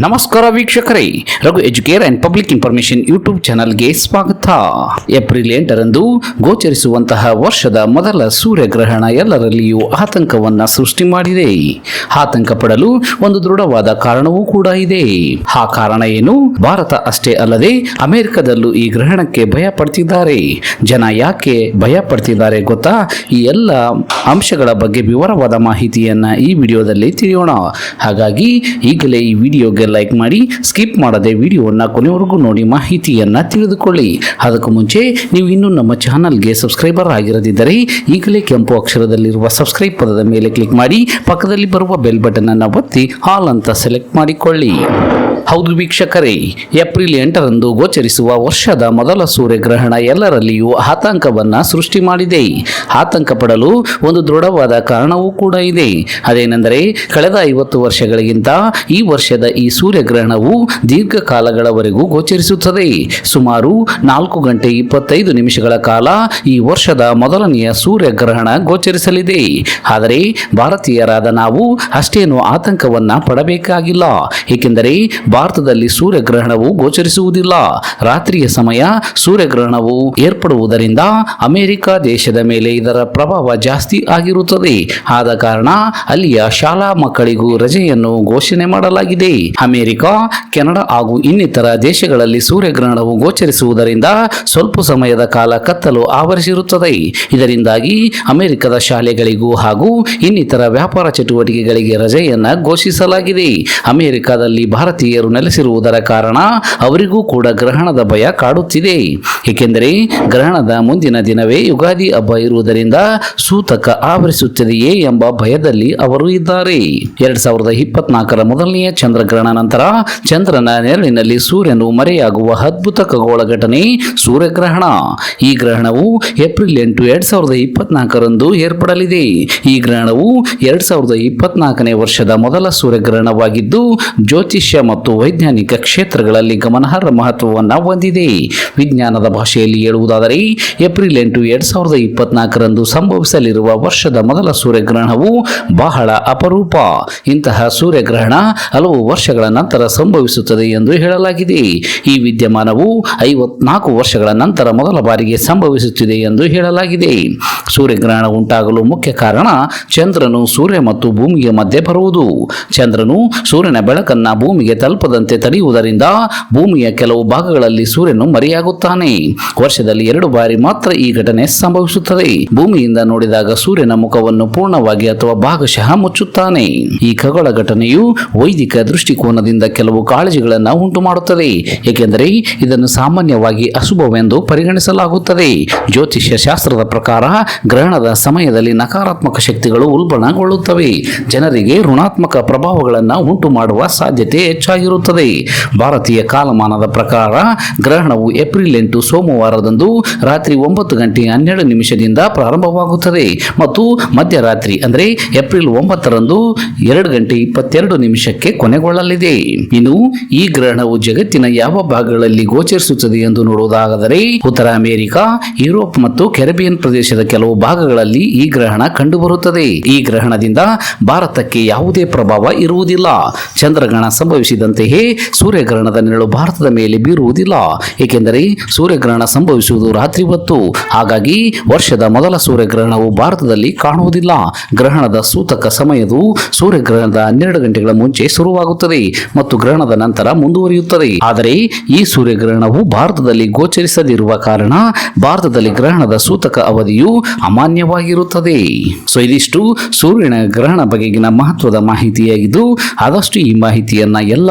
ನಮಸ್ಕಾರ ವೀಕ್ಷಕರೇ, Raghu educare and public information YouTube ಚಾನಲ್ಗೆ ಸ್ವಾಗತ. ಏಪ್ರಿಲ್ ಎಂಟರಂದು ಗೋಚರಿಸುವಂತಹ ವರ್ಷದ ಮೊದಲ ಸೂರ್ಯಗ್ರಹಣ ಎಲ್ಲರಲ್ಲಿಯೂ ಆತಂಕವನ್ನ ಸೃಷ್ಟಿ ಮಾಡಿದೆ. ಆತಂಕ ಪಡಲು ಒಂದು ದೃಢವಾದ ಕಾರಣವೂ ಕೂಡ ಇದೆ. ಆ ಕಾರಣ ಏನು? ಭಾರತ ಅಷ್ಟೇ ಅಲ್ಲದೆ ಅಮೆರಿಕದಲ್ಲೂ ಈ ಗ್ರಹಣಕ್ಕೆ ಭಯ ಪಡ್ತಿದ್ದಾರೆ. ಜನ ಯಾಕೆ ಭಯ ಪಡ್ತಿದ್ದಾರೆ ಗೊತ್ತಾ? ಈ ಎಲ್ಲ ಅಂಶಗಳ ಬಗ್ಗೆ ವಿವರವಾದ ಮಾಹಿತಿಯನ್ನ ಈ ವಿಡಿಯೋದಲ್ಲಿ ತಿಳಿಯೋಣ. ಹಾಗಾಗಿ ಈಗಲೇ ಈ ವಿಡಿಯೋಗೆ ಲೈಕ್ ಮಾಡಿ, ಸ್ಕಿಪ್ ಮಾಡದೆ ವಿಡಿಯೋವನ್ನು ಕೊನೆವರೆಗೂ ನೋಡಿ ಮಾಹಿತಿಯನ್ನು ತಿಳಿದುಕೊಳ್ಳಿ. ಅದಕ್ಕೂ ಮುಂಚೆ, ನೀವು ಇನ್ನೂ ನಮ್ಮ ಚಾನಲ್ಗೆ ಸಬ್ಸ್ಕ್ರೈಬರ್ ಆಗಿರದಿದ್ದರೆ, ಈಗಲೇ ಕೆಂಪು ಅಕ್ಷರದಲ್ಲಿರುವ ಸಬ್ಸ್ಕ್ರೈಬ್ ಪದದ ಮೇಲೆ ಕ್ಲಿಕ್ ಮಾಡಿ, ಪಕ್ಕದಲ್ಲಿ ಬರುವ ಬೆಲ್ ಬಟನ್ ಅನ್ನು ಒತ್ತಿ ಹಾಲ್ ಅಂತ ಸೆಲೆಕ್ಟ್ ಮಾಡಿಕೊಳ್ಳಿ. ಹೌದು ವೀಕ್ಷಕರೇ, ಏಪ್ರಿಲ್ ಎಂಟರಂದು ಗೋಚರಿಸುವ ವರ್ಷದ ಮೊದಲ ಸೂರ್ಯಗ್ರಹಣ ಎಲ್ಲರಲ್ಲಿಯೂ ಆತಂಕವನ್ನು ಸೃಷ್ಟಿ ಮಾಡಿದೆ. ಆತಂಕ ಪಡಲು ಒಂದು ದೃಢವಾದ ಕಾರಣವೂ ಕೂಡ ಇದೆ. ಅದೇನೆಂದರೆ, ಕಳೆದ ಐವತ್ತು ವರ್ಷಗಳಿಗಿಂತ ಈ ವರ್ಷದ ಈ ಸೂರ್ಯಗ್ರಹಣವು ದೀರ್ಘಕಾಲಗಳವರೆಗೂ ಗೋಚರಿಸುತ್ತದೆ. ಸುಮಾರು ನಾಲ್ಕು ಗಂಟೆ ಇಪ್ಪತ್ತೈದು ನಿಮಿಷಗಳ ಕಾಲ ಈ ವರ್ಷದ ಮೊದಲನೆಯ ಸೂರ್ಯಗ್ರಹಣ ಗೋಚರಿಸಲಿದೆ. ಆದರೆ, ಭಾರತೀಯರಾದ ನಾವು ಅಷ್ಟೇನು ಆತಂಕವನ್ನು ಪಡಬೇಕಾಗಿಲ್ಲ. ಏಕೆಂದರೆ ಭಾರತದಲ್ಲಿ ಸೂರ್ಯಗ್ರಹಣವು ಗೋಚರಿಸುವುದಿಲ್ಲ. ರಾತ್ರಿಯ ಸಮಯ ಸೂರ್ಯಗ್ರಹಣವು ಏರ್ಪಡುವುದರಿಂದ ಅಮೆರಿಕ ದೇಶದ ಮೇಲೆ ಇದರ ಪ್ರಭಾವ ಜಾಸ್ತಿ ಆಗಿರುತ್ತದೆ. ಆದ ಕಾರಣ ಅಲ್ಲಿಯ ಶಾಲಾ ಮಕ್ಕಳಿಗೂ ರಜೆಯನ್ನು ಘೋಷಣೆ ಮಾಡಲಾಗಿದೆ. ಅಮೆರಿಕ, ಕೆನಡಾ ಹಾಗೂ ಇನ್ನಿತರ ದೇಶಗಳಲ್ಲಿ ಸೂರ್ಯಗ್ರಹಣವು ಗೋಚರಿಸುವುದರಿಂದ ಸ್ವಲ್ಪ ಸಮಯದ ಕಾಲ ಕತ್ತಲು ಆವರಿಸಿರುತ್ತದೆ. ಇದರಿಂದಾಗಿ ಅಮೆರಿಕದ ಶಾಲೆಗಳಿಗೂ ಹಾಗೂ ಇನ್ನಿತರ ವ್ಯಾಪಾರ ಚಟುವಟಿಕೆಗಳಿಗೆ ರಜೆಯನ್ನು ಘೋಷಿಸಲಾಗಿದೆ. ಅಮೆರಿಕದಲ್ಲಿ ಭಾರತೀಯರು ನೆಲೆಸಿರುವುದರ ಕಾರಣ ಅವರಿಗೂ ಕೂಡ ಗ್ರಹಣದ ಭಯ ಕಾಡುತ್ತಿದೆ. ಏಕೆಂದರೆ ಗ್ರಹಣದ ಮುಂದಿನ ದಿನವೇ ಯುಗಾದಿ ಹಬ್ಬ ಇರುವುದರಿಂದ ಸೂತಕ ಆವರಿಸುತ್ತದೆಯೇ ಎಂಬ ಭಯದಲ್ಲಿ ಅವರು ಇದ್ದಾರೆ. ಎರಡ್ ಸಾವಿರದ ಇಪ್ಪತ್ನಾಲ್ಕರ ಮೊದಲನೆಯ ಚಂದ್ರಗ್ರಹಣ ನಂತರ ಚಂದ್ರನ ನೆರಳಿನಲ್ಲಿ ಸೂರ್ಯನು ಮರೆಯಾಗುವ ಅದ್ಭುತ ಖಗೋಳ ಘಟನೆ ಸೂರ್ಯಗ್ರಹಣ. ಈ ಗ್ರಹಣವು ಏಪ್ರಿಲ್ ಎಂಟು ಎರಡ್ ಸಾವಿರದ ಇಪ್ಪತ್ನಾಲ್ಕರಂದು ಏರ್ಪಡಲಿದೆ. ಈ ಗ್ರಹಣವು ಎರಡ್ ಸಾವಿರದ ಇಪ್ಪತ್ನಾಲ್ಕನೇ ವರ್ಷದ ಮೊದಲ ಸೂರ್ಯಗ್ರಹಣವಾಗಿದ್ದು ಜ್ಯೋತಿಷ್ಯ ಮತ್ತು ವೈಜ್ಞಾನಿಕ ಕ್ಷೇತ್ರಗಳಲ್ಲಿ ಗಮನಾರ್ಹ ಮಹತ್ವವನ್ನು ಹೊಂದಿದೆ. ವಿಜ್ಞಾನದ ಭಾಷೆಯಲ್ಲಿ ಹೇಳುವುದಾದರೆ, ಏಪ್ರಿಲ್ ಎಂಟು ಎರಡು ಸಾವಿರದ ಇಪ್ಪತ್ನಾಲ್ಕರಂದು ಸಂಭವಿಸಲಿರುವ ವರ್ಷದ ಮೊದಲ ಸೂರ್ಯಗ್ರಹಣವು ಬಹಳ ಅಪರೂಪ. ಇಂತಹ ಸೂರ್ಯಗ್ರಹಣ ಹಲವು ವರ್ಷಗಳ ನಂತರ ಸಂಭವಿಸುತ್ತದೆ ಎಂದು ಹೇಳಲಾಗಿದೆ. ಈ ವಿದ್ಯಮಾನವು ಐವತ್ನಾಲ್ಕು ವರ್ಷಗಳ ನಂತರ ಮೊದಲ ಬಾರಿಗೆ ಸಂಭವಿಸುತ್ತಿದೆ ಎಂದು ಹೇಳಲಾಗಿದೆ. ಸೂರ್ಯಗ್ರಹಣ ಉಂಟಾಗಲು ಮುಖ್ಯ ಕಾರಣ ಚಂದ್ರನು ಸೂರ್ಯ ಮತ್ತು ಭೂಮಿಯ ಮಧ್ಯೆ ಬರುವುದು. ಚಂದ್ರನು ಸೂರ್ಯನ ಬೆಳಕನ್ನು ಭೂಮಿಗೆ ತಲುಪದಂತೆ ತಡೆಯುವುದರಿಂದ ಭೂಮಿಯ ಕೆಲವು ಭಾಗಗಳಲ್ಲಿ ಸೂರ್ಯನು ಮರೆಯಾಗುತ್ತಾನೆ. ವರ್ಷದಲ್ಲಿ ಎರಡು ಬಾರಿ ಮಾತ್ರ ಈ ಘಟನೆ ಸಂಭವಿಸುತ್ತದೆ. ಭೂಮಿಯಿಂದ ನೋಡಿದಾಗ ಸೂರ್ಯನ ಮುಖವನ್ನು ಪೂರ್ಣವಾಗಿ ಅಥವಾ ಭಾಗಶಃ ಮುಚ್ಚುತ್ತಾನೆ. ಈ ಖಗೋಳ ಘಟನೆಯು ವೈದಿಕ ದೃಷ್ಟಿಕೋನದಿಂದ ಕೆಲವು ಕಾಳಜಿಗಳನ್ನು ಉಂಟು ಮಾಡುತ್ತದೆ ಏಕೆಂದರೆ ಇದನ್ನು ಸಾಮಾನ್ಯವಾಗಿ ಅಶುಭವೆಂದು ಪರಿಗಣಿಸಲಾಗುತ್ತದೆ. ಜ್ಯೋತಿಷ್ಯ ಶಾಸ್ತ್ರದ ಪ್ರಕಾರ ಗ್ರಹಣದ ಸಮಯದಲ್ಲಿ ನಕಾರಾತ್ಮಕ ಶಕ್ತಿಗಳು ಉಲ್ಬಣಗೊಳ್ಳುತ್ತವೆ. ಜನರಿಗೆ ಋಣಾತ್ಮಕ ಪ್ರಭಾವಗಳನ್ನು ಉಂಟು ಮಾಡುವ ಸಾಧ್ಯತೆ ಹೆಚ್ಚಾಗಿರುತ್ತದೆ. ಭಾರತೀಯ ಕಾಲಮಾನದ ಪ್ರಕಾರ ಗ್ರಹಣವು ಏಪ್ರಿಲ್ ಎಂಟು ಸೋಮವಾರದಂದು ರಾತ್ರಿ ಒಂಬತ್ತು ಗಂಟೆ ಹನ್ನೆರಡು ನಿಮಿಷದಿಂದ ಪ್ರಾರಂಭವಾಗುತ್ತದೆ ಮತ್ತು ಮಧ್ಯರಾತ್ರಿ ಅಂದರೆ ಏಪ್ರಿಲ್ ಒಂಬತ್ತರಂದು ಎರಡು ಗಂಟೆ ಇಪ್ಪತ್ತೆರಡು ನಿಮಿಷಕ್ಕೆ ಕೊನೆಗೊಳ್ಳಲಿದೆ. ಇನ್ನು ಈ ಗ್ರಹಣವು ಜಗತ್ತಿನ ಯಾವ ಭಾಗಗಳಲ್ಲಿ ಗೋಚರಿಸುತ್ತದೆ ಎಂದು ನೋಡುವುದಾದರೆ ಉತ್ತರ ಅಮೆರಿಕ, ಯುರೋಪ್ ಮತ್ತು ಕೆರೆಬಿಯನ್ ಪ್ರದೇಶದ ಕೆಲವು ಭಾಗಗಳಲ್ಲಿ ಈ ಗ್ರಹಣ ಕಂಡುಬರುತ್ತದೆ. ಈ ಗ್ರಹಣದಿಂದ ಭಾರತಕ್ಕೆ ಯಾವುದೇ ಪ್ರಭಾವ ಇರುವುದಿಲ್ಲ. ಚಂದ್ರಗ್ರಹಣ ಸಂಭವಿಸಿದಂತೆಯೇ ಸೂರ್ಯಗ್ರಹಣದ ನೆರಳು ಭಾರತದ ಮೇಲೆ ಬೀರುವುದಿಲ್ಲ. ಏಕೆಂದರೆ ಸೂರ್ಯಗ್ರಹಣ ಸಂಭವಿಸುವುದು ರಾತ್ರಿ ಹೊತ್ತು. ಹಾಗಾಗಿ ವರ್ಷದ ಮೊದಲ ಸೂರ್ಯಗ್ರಹಣವು ಭಾರತದಲ್ಲಿ ಕಾಣುವುದಿಲ್ಲ. ಗ್ರಹಣದ ಸೂತಕ ಸಮಯವು ಸೂರ್ಯಗ್ರಹಣದ ಹನ್ನೆರಡು ಗಂಟೆಗಳ ಮುಂಚೆ ಶುರುವಾಗುತ್ತದೆ ಮತ್ತು ಗ್ರಹಣದ ನಂತರ ಮುಂದುವರಿಯುತ್ತದೆ. ಆದರೆ ಈ ಸೂರ್ಯಗ್ರಹಣವು ಭಾರತದಲ್ಲಿ ಗೋಚರಿಸದಿರುವ ಕಾರಣ ಭಾರತದಲ್ಲಿ ಗ್ರಹಣದ ಸೂತಕ ಅವಧಿಯು ಅಮಾನ್ಯವಾಗಿರುತ್ತದೆ. ಸೊ, ಇದಿಷ್ಟು ಸೂರ್ಯನ ಗ್ರಹಣ ಬಗೆಗಿನ ಮಹತ್ವದ ಮಾಹಿತಿಯಾಗಿದ್ದು, ಆದಷ್ಟು ಈ ಮಾಹಿತಿಯನ್ನ ಎಲ್ಲ